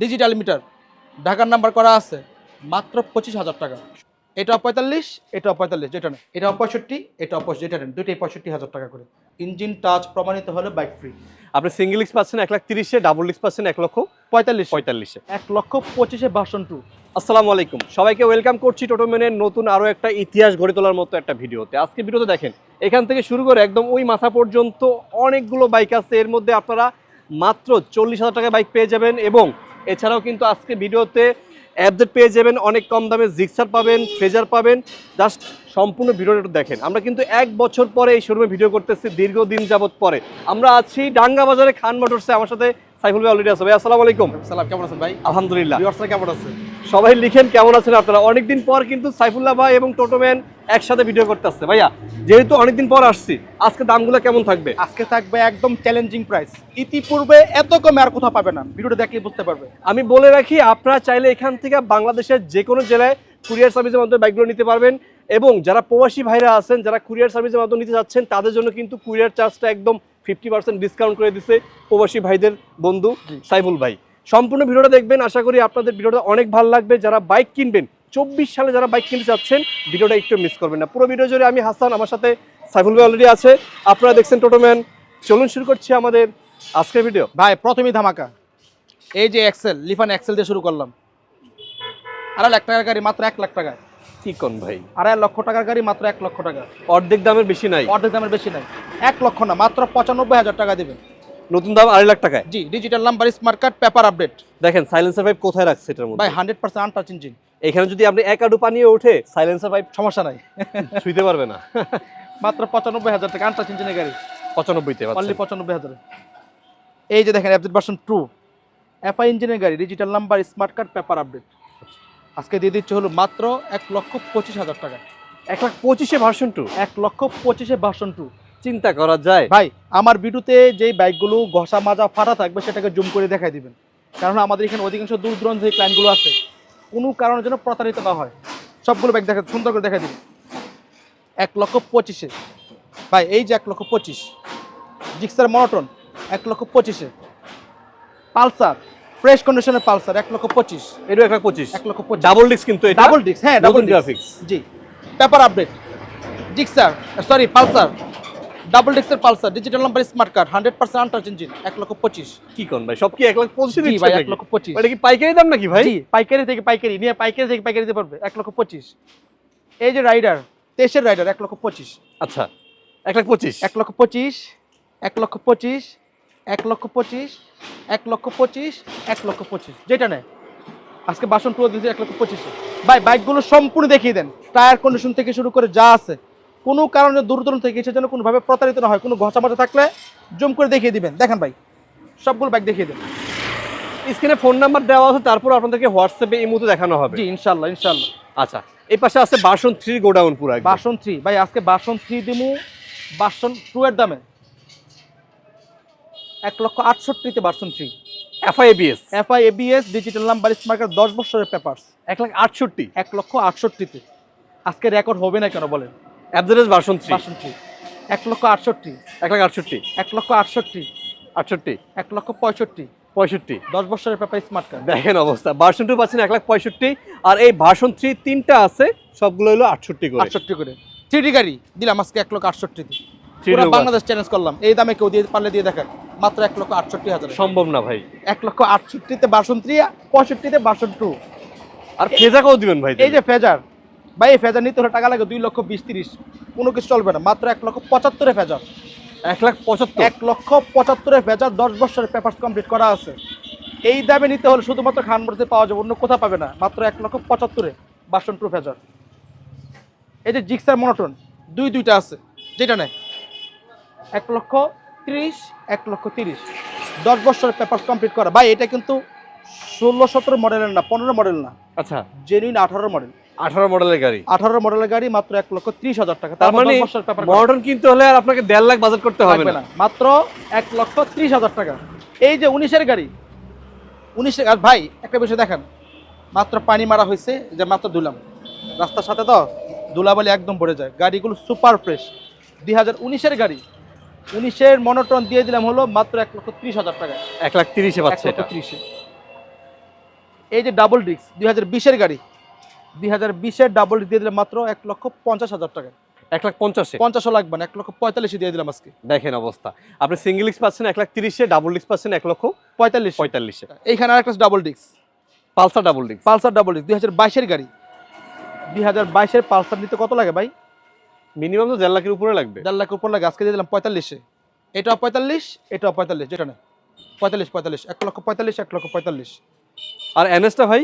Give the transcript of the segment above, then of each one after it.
Digital meter. ঢাকার number করা আছে মাত্র পঁচিশ হাজার টাকা। এটা পঁয়তাল্লিশ এটা পঁয়তাল্লিশ যেটা না এটা পঁয়ষট্টি এটা পঁয়ষট্টি যেটা নেন। দুইটাই পঁয়ষট্টি হাজার টাকা করে। ইঞ্জিন টাচ প্রমাণিত হলে বাইক ফ্রি আপনি সিঙ্গেল এক্স পাচ্ছেন এক লাখ তিরিশে ডাবল এক্স পাচ্ছেন এক লক্ষ পঁয়তাল্লিশ। পঁয়তাল্লিশে। এক লক্ষ পঁচিশে ভার্সন টু আসসালামু আলাইকুম। সবাইকে ওয়েলকাম করছি টোটোমেনের নতুন আরও একটা ইতিহাস গড়ে তোলার মতো একটা ভিডিওতে। আজকে ভিডিওতে দেখেন এখান থেকে শুরু করে একদম ওই মাথা পর্যন্ত অনেকগুলো বাইক আছে। এর মধ্যে আপনারা মাত্র চল্লিশ হাজার টাকায় বাইক পেয়ে যাবেন এবং এছাড়াও কিন্তু আজকে ভিডিওতে অ্যাপডেট পেয়ে যাবেন অনেক কম দামে জিক্সার পাবেন ফ্রেজার পাবেন। জাস্ট সম্পূর্ণ ভিডিওটা দেখেন। আমরা কিন্তু এক বছর পরে এই শোরুমে ভিডিও করতেছি দীর্ঘদিন যাবৎ পরে। আমরা আছি ডাঙ্গা বাজারে খান মোটরসে। আমার সাথে সাইফুল ভাই অলরেডি আছে। ভাই আসসালামু আলাইকুম। সালাম কেমন আছেন ভাই? আলহামদুলিল্লাহ। কেমন আছে? সবাই লিখেন কেমন আছেন আপনারা। অনেকদিন পর কিন্তু সাইফুল্লাহ ভাই এবং টোটোম্যান একসাথে ভিডিও করতে আসছে। ভাইয়া যেহেতু অনেকদিন পর আসছি আজকে দামগুলো কেমন থাকবে? আজকে থাকবে একদম চ্যালেঞ্জিং প্রাইস ইতিপূর্বে এত কমে আর কোথাও পাবে না। ভিডিওটা দেখলে বুঝতে পারবে। আমি বলে রাখি আপনারা চাইলে এখান থেকে বাংলাদেশের যে কোনো জেলায় কুরিয়ার সার্ভিসের মাধ্যমে বাইকগুলো নিতে পারবেন এবং যারা প্রবাসী ভাইরা আছেন যারা কুরিয়ার সার্ভিসের মাধ্যমে নিতে যাচ্ছেন তাদের জন্য কিন্তু কুরিয়ার চার্জটা একদম ফিফটি পার্সেন্ট ডিসকাউন্ট করে দিচ্ছে প্রবাসী ভাইদের বন্ধু। সাইফুল ভাই। সম্পূর্ণ ভিডিওটা দেখবেন। আশা করি আপনাদের ভিডিওটা অনেক ভালো লাগবে। যারা বাইক কিনবেন চব্বিশ সালে যারা বাইক কিনতে চাচ্ছেন ভিডিওটা একটু মিস করবেন না। পুরো ভিডিও জুড়ে আমি হাসান আমার সাথে সাইফুল ভাই অলরেডি আছে। আপনারা দেখছেন টোটোম্যান চলুন শুরু করছি আমাদের আজকের ভিডিও। ভাই প্রথমেই ধামাকা। এই যে এক্সেল লিফান এক্সেল দিয়ে শুরু করলাম। আড়াই লাখ টাকার গাড়ি মাত্র এক লাখ টাকায়। কি কোন ভাই? আড়াই লক্ষ টাকার গাড়ি মাত্র এক লক্ষ টাকা। অর্ধেক দামের বেশি নাই। অর্ধেক দামের বেশি নাই। এক লক্ষ না মাত্র পঁচানব্বই হাজার টাকা দেবেন। নতুন দাম আড়াই লাখ টাকায়? জি digital number smart card paper update দেখেন সাইলেন্সার পাইপ কোথায় রাখছে এটার মধ্যে? ভাই হান্ড্রেড পার্সেন্ট আনটাচ ইঞ্জিন এখানে যদি আপনি এক আডু পানিয়ে ওঠে সাইলেন্সার পাইপ সমস্যা নাই। ছুঁইতে পারবে না। মাত্র পঁচানব্বই হাজার টাকা আনটাচ ইঞ্জিনের গাড়ি। পঁচানব্বইতে অনলি পঁচানব্বই হাজার। এই যে দেখেন অ্যাপডেট ভার্সন টু এফআই ইঞ্জিনের গাড়ি digital number smart card paper update আজকে দিয়ে দিচ্ছে হলো মাত্র এক লক্ষ পঁচিশ হাজার টাকা। এক লাখ পঁচিশে ভার্সন টু এক লক্ষ পঁচিশে ভার্সন টু চিন্তা করা যায়। ভাই আমার ভিডিওতে যেই বাইকগুলো ঘষা মাজা ফাটা থাকবে সেটাকে জুম করে দেখাই দিবেন। কারণ আমাদের এখানে অধিকাংশ দূর দূরান্ত যে ক্লায়েন্টগুলো আছে কোনো কারণের জন্য প্রতারিত না হয়। সবগুলো বাইক দেখা সুন্দর করে দেখাই দিবেন। এক লক্ষ পঁচিশে। ভাই এই যে এক লক্ষ পঁচিশ। জিক্সার মনোটন এক লক্ষ পঁচিশে। পালসার ফ্রেশ কন্ডিশনের পালসার এক লক্ষ পঁচিশ। এটা এক লাখ পঁচিশ। এক লক্ষ পঁচিশ। ডাবল ডিস্ক কিন্তু ডাবল ডিস্ক হ্যাঁ ডাবল গ্রাফিক্স জি। Paper update Gixxer sorry Pulsar double ডিস্কের Pulsar digital number smart card hundred percent untouch engine এক লক্ষ পঁচিশ কি কোন ভাই সব কি এক লাখ পঁচিশে ভাই এক লক্ষ পঁচিশ এটা কি পাইকারি দাম নাকি ভাই পাইকারি থেকে পাইকারি নিয়ে পাইকারি থেকে পাইকারি দিতে পারবে এক লক্ষ পঁচিশ এই যে রাইডার তেইশের রাইডার এক লক্ষ পঁচিশ আচ্ছা এক লাখ পঁচিশ এক লক্ষ পঁচিশ এক লক্ষ পঁচিশ এক লক্ষ পঁচিশ এক লক্ষ পঁচিশ এক লক্ষ পঁচিশ যেটা নেয় আজকে বাসন পুরো দিয়েছে এক লক্ষ পঁচিশে ভাই বাইকগুলো সম্পূর্ণ দেখিয়ে দেন টায়ার কন্ডিশন থেকে শুরু করে যা আছে কোনো কারণে দূর দূরান্ত থেকে এসে যেন কোনোভাবে প্রতারিত না হয় কোনো ঘষা মাজা থাকলে জুম করে দেখিয়ে দিবেন। দেখেন ভাই সবগুলো বাইক দেখিয়ে দেন। স্ক্রিনে ফোন নাম্বার দেওয়া আছে তারপর আপনাদেরকে হোয়াটসঅ্যাপে এই মুহূর্তে দেখানো হবে। জি ইনশাল্লাহ ইনশাল্লাহ আচ্ছা এই পাশে আছে বাসন থ্রি গোডাউন পুরো। বাসন থ্রি ভাই আজকে বাসন থ্রি দিমু বাসন টু এর দামে। এক লক্ষ আটষট্টিতে version three FIABS FI ABS digital number smart card দশ বছরের পেপারস এক লাখ আটষট্টি। এক লক্ষ আটষট্টিতে আজকে রেকর্ড হবে না কেন বলেন? অ্যাভারেজ ভার্সন থ্রি এক লক্ষ আটষট্টি। এক লাখ আটষট্টি। এক লক্ষ আটষট্টি। আটষট্টি। এক লক্ষ পঁয়ষট্টি। পঁয়ষট্টি। দশ বছরের পেপার স্মার্ট কার্ড দেখেন অবস্থা। ভার্সন টু পাচ্ছেন এক লাখ পঁয়ষট্টি। আর এই ভার্সন থ্রি তিনটা আছে সবগুলো হলো আটষট্টি করে। আটষট্টি করে। থ্রি গাড়ি। দিলাম আজকে এক লক্ষ আটষট্টিতে 3D পুরো বাংলাদেশ চ্যালেঞ্জ করলাম। এই দামে কেউ দিয়ে পারলে দিয়ে দেখান মাত্র এক লক্ষ আটষট্টি হাজার। সম্ভব না ভাই। এক লক্ষ আটষট্টিতে বাসন থ্রি পঁয়ষট্টিতে বাসন টু আর ফেজাকেও দিবেন ভাই? এই যে ফেজার। ভাই এই ফেজার নিতে হলে টাকা লাগে দুই লক্ষ বিশ তিরিশ। কোনো কিছু চলবে না মাত্র এক লক্ষ পঁচাত্তরে ফেজার। এক লাখ পঁচাত্তর? এক লক্ষ পঁচাত্তরে ফেজার দশ বছরের পেপার কমপ্লিট করা আছে। এই দামে নিতে হলে শুধুমাত্র খানমোড়তে পাওয়া যাবে অন্য কোথাও পাবে না মাত্র এক লক্ষ পঁচাত্তরে বাসন টু ফেজার। এই যে জিক্সার মনোটন দুই দুইটা আছে যেটা নেয়? এক লক্ষ ত্রিশ এক লক্ষ তিরিশ। দশ বছরের পেপার কমপ্লিট করা। ভাই এটা কিন্তু ষোলো সতেরো মডেলের না পনেরো মডেল না। আচ্ছা। জেনুইন আঠারো মডেল আঠারো মডেলের গাড়ি। আঠারো মডেলের গাড়ি মাত্র এক লক্ষ ত্রিশ হাজার টাকা। তার মানে মডার্ন কিনতে হলে আর আপনাকে দেড় লাখ বাজেট করতে হবে না। মাত্র এক লক্ষ ত্রিশ হাজার টাকা। এই যে উনিশের গাড়ি উনিশের আর ভাই একটা বিষয় দেখেন। মাত্র পানি মারা হয়েছে যে মাত্র ধুলাম। রাস্তার সাথে তো ধুলাবালি একদম ভরে যায়। গাড়িগুলো সুপার ফ্রেশ দুই হাজার উনিশের গাড়ি উনিশের মনোটন দিয়ে দিলাম হলো মাত্র এক লক্ষ ত্রিশ হাজার টাকা। এক লাখ তিরিশে পাচ্ছে ত্রিশে। এই যে ডাবল ডিস্ক দুই হাজার বিশের গাড়ি দুই হাজার বিশের ডাবল দিয়ে দিলাম মাত্র এক লক্ষ পঞ্চাশ হাজার টাকা। এক লাখ পঞ্চাশে? পঞ্চাশও লাগবে না এক লক্ষ পঁয়তাল্লিশে দিয়ে দিলাম আজকে। দেখেন অবস্থা। আপনি সিঙ্গেল ডিস্ক পাচ্ছেন এক লাখ তিরিশে ডাবল ডিস্ক পাচ্ছেন এক লক্ষ পঁয়তাল্লিশ। পঁয়তাল্লিশে। এইখানে আরেকটা double disc Pulsar double disc Pulsar double disc দুই হাজার বাইশের গাড়ি। দুই হাজার বাইশের পালসার নিতে কত লাগে ভাই? মিনিমাম তো দেড় লাখের উপরে লাগবে। দেড় লাখের উপর লাগে আজকে দিয়ে দিলাম পঁয়তাল্লিশে। এটা পঁয়তাল্লিশ এটা পঁয়তাল্লিশ যেটা নেই পঁয়তাল্লিশ পঁয়তাল্লিশ এক লক্ষ পঁয়তাল্লিশ এক লক্ষ পঁয়তাল্লিশ। আর এনএসটা ভাই?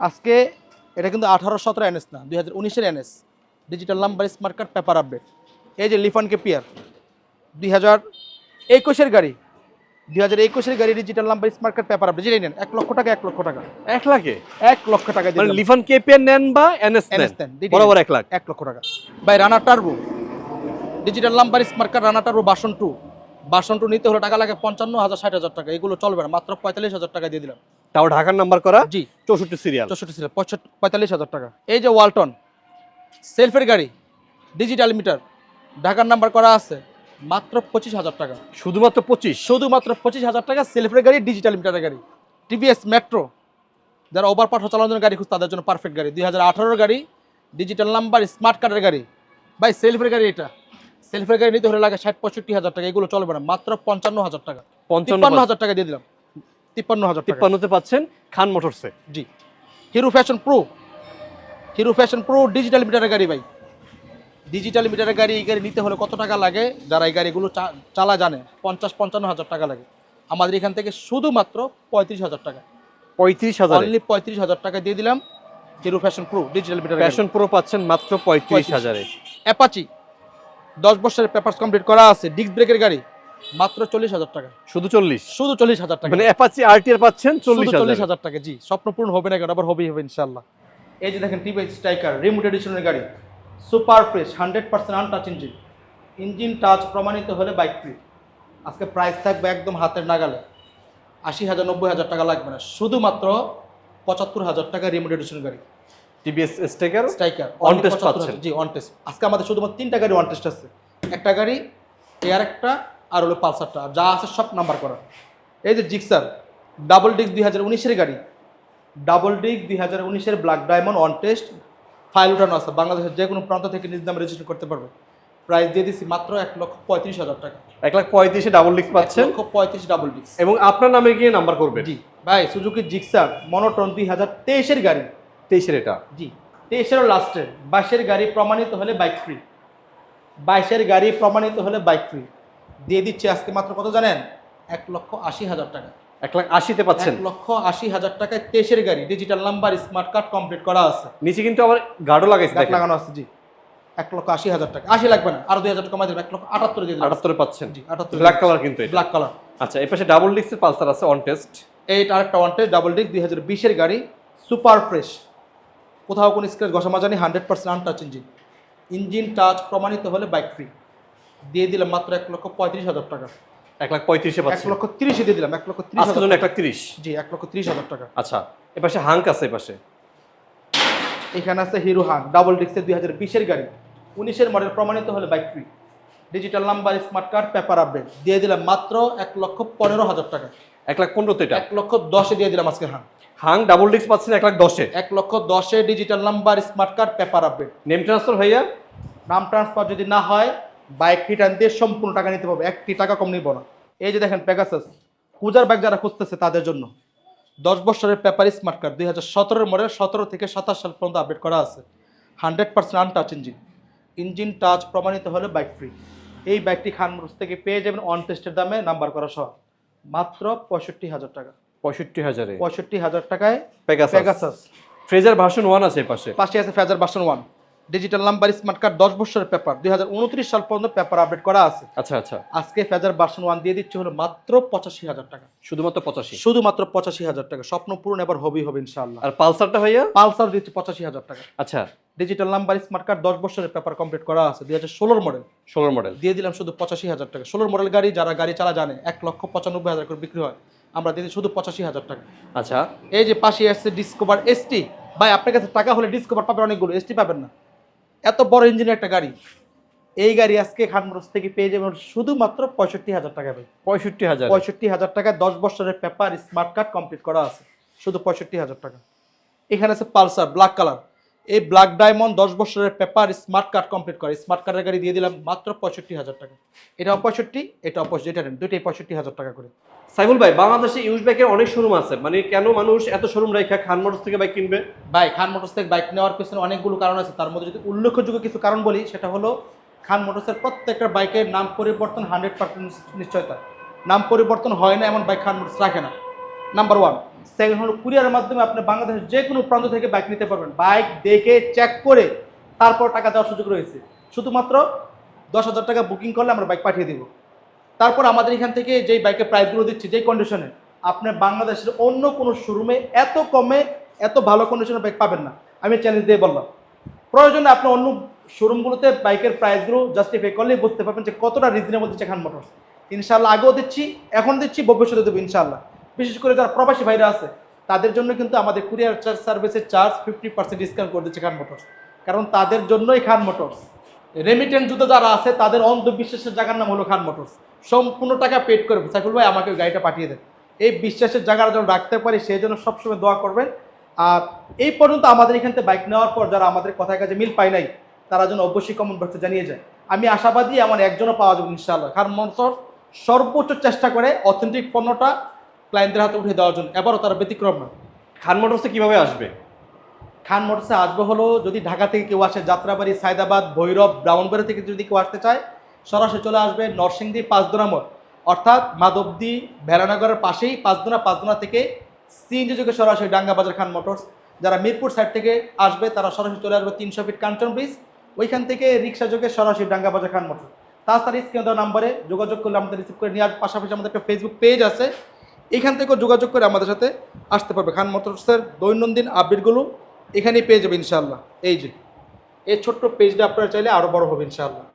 আজকে এটা কিন্তু আঠারো সতেরো এনএস না দুই হাজার উনিশের NS. Digital number smart card paper update এই যে লিফান কে পিয়ার দুই হাজার একুশের গাড়ি। দুই হাজার একুশের গাড়ি digital number smart card paper update জেনে নেন এক লক্ষ টাকা এক লক্ষ টাকা। এক লাখে? এক লক্ষ টাকা মানে লিফান কেপিএন নেন বা এনএস এনএস নেন বরাবর এক লাখ। এক লক্ষ টাকা। ভাই Runner Turbo digital number smart card Runner Turbo version two version two নিতে হলে টাকা লাগে পঞ্চান্ন হাজার ষাট হাজার টাকা। এগুলো চলবে না মাত্র পঁয়তাল্লিশ হাজার টাকা দিয়ে দিলাম। তাও ঢাকার নাম্বার করা জি। চৌষট্টি সিরিয়াল চৌষট্টি পঁয়ষট্টি পঁয়তাল্লিশ হাজার টাকা। এই যে ওয়ালটন সেলফের গাড়ি ডিজিটাল মিটার ঢাকার নাম্বার করা আছে মাত্র পঁচিশ হাজার টাকা। শুধুমাত্র পঁচিশ? শুধুমাত্র পঁচিশ হাজার টাকা সেলফের গাড়ি ডিজিটাল মিটারের গাড়ি। টিভিএস মেট্রো যারা ওভার পাঠা চালানোর গাড়ি খুঁজছে তাদের জন্য পারফেক্ট গাড়ি। দুই হাজার আঠারোর গাড়ি ডিজিটাল নাম্বার স্মার্ট কার্ডের গাড়ি। ভাই সেলফের গাড়ি এটা। সেলফের গাড়ি নিতে হলে লাগে ষাট পঁয়ষট্টি হাজার টাকা। এগুলো চলবে না মাত্র পঞ্চান্ন হাজার টাকা। পঞ্চান্ন হাজার টাকা দিয়ে দিলাম। তিপ্পান্ন হাজার তিপ্পান্নতে পাচ্ছেন খান মোটরসে। জি। Hero Passion Pro. Hero Passion Pro digital মিটারের গাড়ি ভাই। ডিজিটাল মিটারের গাড়ি এই গাড়ি নিতে হলে কত টাকা লাগে? যারা এই গাড়িগুলো চালা জানে পঞ্চাশ পঞ্চান্ন হাজার টাকা লাগে। আমাদের এখান থেকে শুধুমাত্র পঁয়ত্রিশ হাজার টাকা। পঁয়ত্রিশ হাজার অনলি পঁয়ত্রিশ হাজার টাকা দিয়ে দিলাম Hero Passion Pro digital meter Passion Pro পাচ্ছেন মাত্র পঁয়ত্রিশ। হাজারে অ্যাপাচি দশ বছরের পেপারস কমপ্লিট করা আছে ডিস্ক ব্রেকের গাড়ি। মাত্র চল্লিশ হাজার টাকা। শুধু চল্লিশ? শুধু চল্লিশ হাজার টাকা। মানে অ্যাপাচি আরটিআর পাচ্ছেন চল্লিশ চল্লিশ হাজার টাকা জি। স্বপ্ন পূরণ হবে না কেন আবার হবেই হবে ইনশাল্লাহ এই যে দেখেন টিভি স্ট্রাইকার রিমোট এডিশনের গাড়ি। Super fresh hundred percent untouch engine engine touch প্রমাণিত হলে বাইক ফ্রি আজকে প্রাইস থাকবে একদম হাতের নাগালে। আশি হাজার নব্বই হাজার টাকা লাগবে না। শুধুমাত্র পঁচাত্তর হাজার টাকা রিমোট এডিশনের গাড়ি। টিভিএস স্ট্রাইকার On test পাচ্ছেন। জি অন টেস্ট আজকে আমাদের শুধুমাত্র তিনটা গাড়ি অন টেস্ট আছে। একটা গাড়ি এয়ার একটা আর হলো পালসারটা যা আছে সব নাম্বার করা। এই যে জিক্সার ডাবল ডিস্ক দুই হাজার উনিশের গাড়ি। ডাবল ডিস্ক দুই হাজার উনিশের black diamond on test file উঠানো আছে। বাংলাদেশের যে কোনো প্রান্ত থেকে নিজ নামে রেজিস্ট্রেশন করতে পারবে। প্রাইস দিয়ে দিচ্ছি মাত্র এক লক্ষ পঁয়ত্রিশ হাজার টাকা। এক লাখ পঁয়ত্রিশে ডাবল ডিস্ক এক পাচ্ছেন লক্ষ পঁয়ত্রিশ ডাবল ডিস্ক এবং আপনার নামে গিয়ে নাম্বার করবেন? জি। ভাই সুজুকি জিক্সার মনোটন দুই হাজার তেইশের গাড়ি। তেইশের এটা? জি। তেইশেরও লাস্টের বাইশের গাড়ি প্রমাণিত হলে বাইক ফ্রি বাইশের গাড়ি প্রমাণিত হলে বাইক ফ্রি দিয়ে দিচ্ছে আজকে মাত্র কত জানেন? এক লক্ষ আশি হাজার টাকা। এক লাখ আশিতে পাচ্ছেন। লক্ষ আশি হাজার টাকায় তেইশের গাড়ি digital number smart card complete করা আছে। নিচে কিন্তু আবার গার্ডও লাগাইছে লাগানো আছে জি। এক লক্ষ আশি হাজার টাকা। আশি লাগবে না আরও দুই হাজার টাকা কমাই দেবেন এক লক্ষ আটাত্তর দিয়ে আটাত্তরে পাচ্ছেন। জি আটাত্তর ব্ল্যাক কালার কিন্তু ব্ল্যাক কালার আচ্ছা এই পাশে ডাবল ডিস্কের পালসার আছে অন টেস্ট এইট আরেকটা ওয়ান্টেড ডাবল ডিক দুই হাজার বিশের গাড়ি সুপার ফ্রেশ কোথাও কোনো স্ক্র্যাচ ঘষা মাজা নেই hundred percent untouch engine engine touch প্রমাণিত হলে বাইক ফ্রি দিয়ে দিলাম মাত্র এক লক্ষ পঁয়ত্রিশ হাজার টাকা। এক লাখ পঁয়ত্রিশে এক লক্ষ তিরিশে দিয়ে দিলাম এক লক্ষ তিরিশ আজকের হাজার জন্য এক লাখ তিরিশ? জি এক লক্ষ তিরিশ হাজার টাকা। আচ্ছা এ পাশে হাঙ্ক আছে এ পাশে। এখানে আছে হিরো হাং ডাবল ডিক্সের দুই হাজার বিশের গাড়ি। উনিশের মডেল প্রমাণিত হলে bike free digital number smart card paper update দিয়ে দিলাম মাত্র এক লক্ষ পনেরো হাজার টাকা। এক লাখ পনেরোতে এটা? এক লক্ষ দশে দিয়ে দিলাম আজকে হাং হাং ডাবল ডিস্ক পাচ্ছেন এক লাখ দশে? এক লক্ষ দশে digital number smart card paper update name transfer ভাইয়া? নাম ট্রান্সফার যদি না হয় বাইক রিটার্ন দিয়ে সম্পূর্ণ টাকা নিতে পারবে। একটি টাকা কম নিব না। এই যে দেখেন প্যাগাসাস পূজার ব্যাগ যারা খুঁজতেছে তাদের জন্য। দশ বছরের পেপার স্মার্ট কার্ড দুই হাজার সতেরোর মডেল সতেরো থেকে সাতাশ সাল পর্যন্ত আপডেট করা আছে। Hundred percent untouch engine engine touch প্রমাণিত হলে বাইক ফ্রি এই বাইকটি খানমুরস থেকে পেয়ে যাবেন অন টেস্টের দামে নাম্বার করা সহ। মাত্র পঁয়ষট্টি হাজার টাকা। পঁয়ষট্টি হাজারে। পঁয়ষট্টি হাজার টাকায় পেগাসাস ফ্রেজার ভার্সন ওয়ান আছে পাশে। পাশে আছে Fazer version one digital number smart card দশ বছরের পেপার দুই হাজার উনত্রিশ সাল পর্যন্ত পেপার আপডেট করা আছে। আচ্ছা আচ্ছা। আজকে ফেজার ভার্সন ওয়ান দিয়ে দিচ্ছে হলো মাত্র পঁচাশি হাজার টাকা। শুধুমাত্র পঁচাশি? শুধুমাত্র পঁচাশি হাজার টাকা। স্বপ্ন পূরণ এবার হবেই হবে ইনশাআল্লাহ। আর পালসারটা ভাইয়া? পালসার দিচ্ছে পঁচাশি হাজার টাকা। আচ্ছা। ডিজিটাল নাম্বার স্মার্ট কার্ড দশ বছরের পেপার কমপ্লিট করা আছে। দুই হাজার ষোলোর মডেল ষোলোর মডেল দিয়ে দিলাম শুধু পঁচাশি হাজার টাকা। ষোলোর মডেল গাড়ি যারা গাড়ি চালা জানে এক লক্ষ পঁচানব্বই হাজার করে বিক্রি হয়। আমরা দিয়ে দিই শুধু পঁচাশি হাজার টাকা। আচ্ছা। এই যে পাশে আসছে ডিসকভার এসটি ভাই আপনার কাছে টাকা হলে ডিসকভার পাবেন অনেকগুলো। এসটি পাবেন না। এত বড় ইঞ্জিনের একটা গাড়ি। এই গাড়ি আজকে খানমরস থেকে পেয়ে যাবেন শুধুমাত্র পঁয়ষট্টি হাজার টাকা ভাই। পঁয়ষট্টি হাজার। পঁয়ষট্টি হাজার টাকায় দশ বছরের পেপার স্মার্ট কার্ড কমপ্লিট করা আছে। শুধু পঁয়ষট্টি হাজার টাকা। এখানে আছে পালসার ব্ল্যাক কালার এই ব্ল্যাক ডায়মন্ড দশ বছরের পেপার স্মার্ট কার্ড কমপ্লিট করে। স্মার্ট কার্ডের গাড়ি দিয়ে দিলাম মাত্র পঁয়ষট্টি হাজার টাকা। এটাও পঁয়ষট্টি এটাও পঁয়ষট্টি এটা নেন। দুইটাই পঁয়ষট্টি হাজার টাকা করে। সাইফুল ভাই, বাংলাদেশে ইউজ বাইকের অনেক শোরুম আছে। মানে কেন মানুষ এত শোরুম রেখা খান মোটরস থেকে বাইক কিনবে? ভাই, খান মোটরস থেকে বাইক নেওয়ার পেছনে অনেকগুলো কারণ আছে। তার মধ্যে যদি উল্লেখযোগ্য কিছু কারণ বলি, সেটা হলো খান মোটরসের প্রত্যেকটা বাইকের নাম পরিবর্তন হান্ড্রেড পার্সেন্ট নিশ্চয়তা। নাম পরিবর্তন হয় না, এমন বাইক খান মোটরস রাখে না। নাম্বার ওয়ান সেকেন্ড হলো কুরিয়ারের মাধ্যমে আপনি বাংলাদেশের যে কোনো প্রান্ত থেকে বাইক নিতে পারবেন। বাইক দেখে চেক করে তারপর টাকা দেওয়ার সুযোগ রয়েছে। শুধুমাত্র দশ হাজার টাকা বুকিং করলে আমরা বাইক পাঠিয়ে দেবো। তারপর আমাদের এখান থেকে যেই বাইকের প্রাইসগুলো দিচ্ছি, যেই কন্ডিশনে আপনি বাংলাদেশের অন্য কোনো শোরুমে এত কমে এত ভালো কন্ডিশনের বাইক পাবেন না। আমি চ্যালেঞ্জ দিয়ে বললাম। প্রয়োজনে আপনি অন্য শোরুমগুলোতে বাইকের প্রাইসগুলো জাস্টিফাই করলেই বুঝতে পারবেন যে কতটা রিজনেবল দিচ্ছে খান মোটরস ইনশাল্লাহ আগেও দিচ্ছি, এখন দিচ্ছি ভবিষ্যতে দেবো ইনশাল্লাহ বিশেষ করে যারা প্রবাসী ভাইরা আছে, তাদের জন্য কিন্তু আমাদের কুরিয়ার চার্জ সার্ভিসের চার্জ ফিফটি পার্সেন্ট ডিসকাউন্ট করে দিচ্ছে খান মোটরস কারণ তাদের জন্যই খান মোটরস রেমিটেন্স জুতো যারা আছে, তাদের অন্ধবিশ্বাসের জায়গার নাম হলো খান মোটরস সম্পূর্ণ টাকা পেড করে সাইফুল ভাই আমাকে গাড়িটা পাঠিয়ে দেন। এই বিশ্বাসের জায়গাটা যেন রাখতে পারি সেই জন্য সবসময় দোয়া করবেন। আর এই পর্যন্ত আমাদের এখান থেকে বাইক নেওয়ার পর যারা আমাদের কথায় কাছে মিল পায় নাই তারা যেন অবশ্যই কমেন্ট বক্সে জানিয়ে যায়। আমি আশাবাদী এমন একজনও পাওয়া যাবে ইনশাআল্লাহ। কারণ মনসর সর্বোচ্চ চেষ্টা করে অথেন্টিক পণ্যটা ক্লায়েন্টদের হাতে উঠে দেওয়ার জন্য। এবারও তারা ব্যতিক্রম না। খান মোটরসে কীভাবে আসবে? খান মোটরসে আসবে হলো যদি ঢাকা থেকে কেউ আসে যাত্রাবাড়ি সায়দাবাদ ভৈরব ব্রাহ্মণবাড়ি থেকে যদি কেউ আসতে চায় সরাসরি চলে আসবে নরসিংদী পাঁচদোনা মোড়। অর্থাৎ মাধবদী ভেড়ানগরের পাশেই পাঁচদোনা পাঁচদোনা থেকে সিএনজি যুগে সরাসরি ডাঙ্গা বাজার খান মোটরস। যারা মিরপুর সাইড থেকে আসবে, তারা সরাসরি চলে আসবে তিনশো ফিট কাঞ্চন ব্রিজ ওইখান থেকে রিক্সা যোগে সরাসরি ডাঙ্গা বাজার খান মোটরস। তাছাড়া স্ক্রিন দেওয়া নাম্বারে যোগাযোগ করলে আমাদের রিসিভ করে নেওয়ার পাশাপাশি আমাদের একটা ফেসবুক পেজ আছে। এখান থেকেও যোগাযোগ করে আমাদের সাথে আসতে পারবে খান মোটরসের দৈনন্দিন আপডেটগুলো এখানেই পেয়ে যাবে ইনশাল্লাহ এই যে, এই ছোট্ট পেজটা আপনারা চাইলে আরও বড় হবে ইনশাল্লাহ